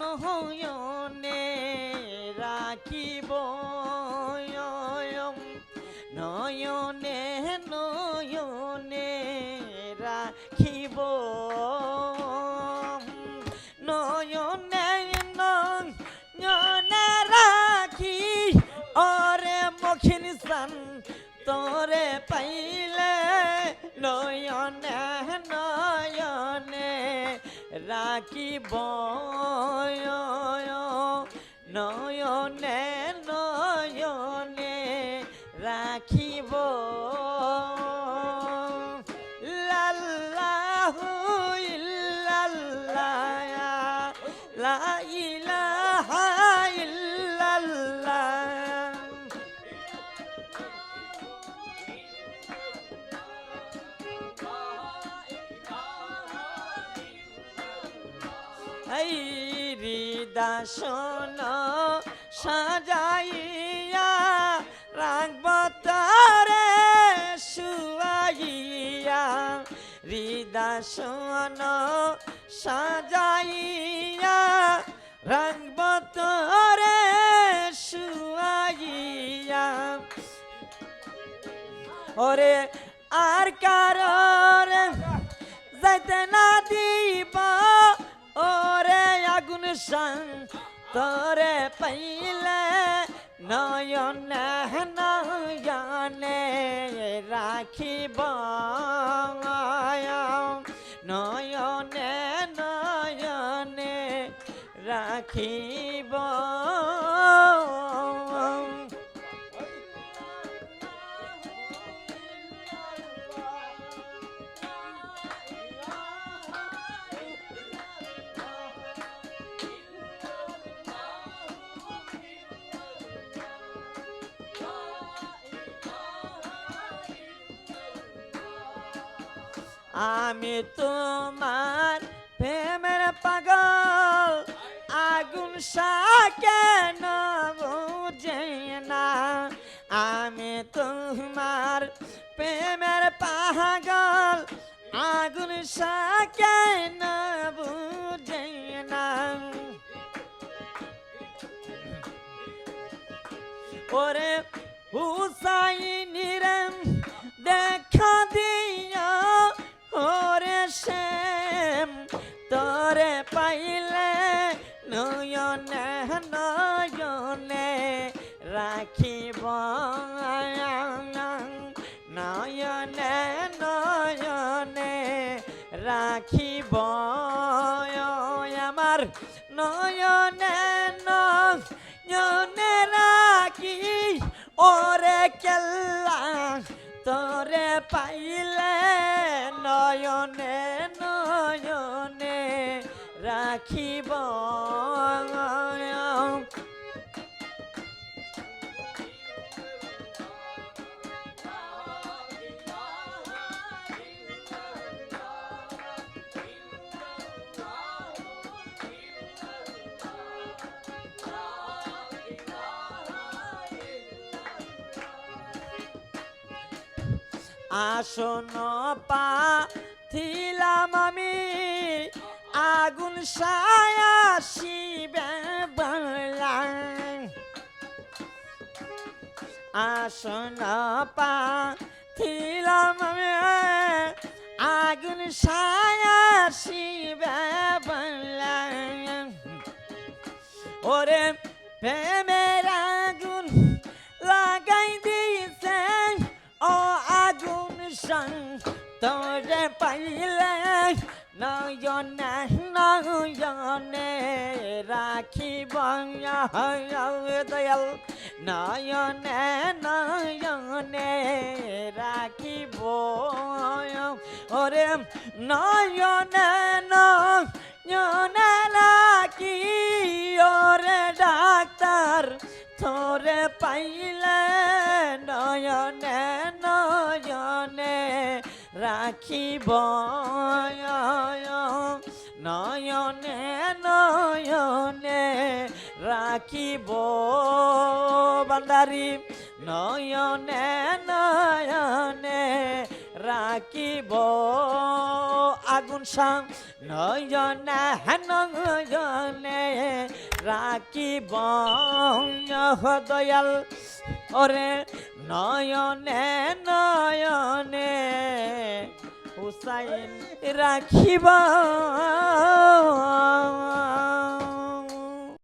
নয়নে রাখিব নয়নে নয়নে রাখিব। নয়নে নয়নে রাখি, ওরে মখিন সান তোরে পাইলে। নয়নে নয়নে রাখিব নয়নে নয়নে রাখিব। লাল্লাহু এই হৃদাসন সাজাইয়া রাখব তারে, শুয়াইয়া। হৃদাসন সাজাইয়া রাখব তারে, শুয়াইয়া। ওরে আর কারণ যাইতে না দিব। সাং তোরে পাইলে নয়ন নয়নে রাখিব নয়নে নয়নে রাখিব আমি তোমার প্রেমের পাগল। আগুন সাকে না বুঝে না। আমি তোমার প্রেমের পাগল। আগুন সাকে না বুঝে না। ওরে হুসাইনির দেখা দিয়া তোরে পাইলে নয়নে নয়নে রাখিব নয়নে নয়নে রাখিব আমার নয়নে নয়নে রাখি ওরে কেল্লা। তোরে পাইলে নয়নে রাখিব আসন পা থিলাম আমি। আগুন সায়া শিবে বলাম আসন পা থিলাম আগুন সায়া শিবে বলাম ওরে প্রেমের আগুন লাগাই দিয়েছেন, ও আগুন সং তোরে পাইলে নয়নে নয়নে রাখিব দয়াল। নয়নে নয়নে রাখিব ওরে নয়নে নয়নে রাখি, ওরে ডাক্তার তোরে পাইলে রাখিব নয়নে নয়নে রাখিব বান্দারি নয়নে নয়নে রাখিব আগুন সাং নয়নে নয়নে রাখিব দয়াল ওরে, নয়নে নয়নে হুসাইন রাখিব।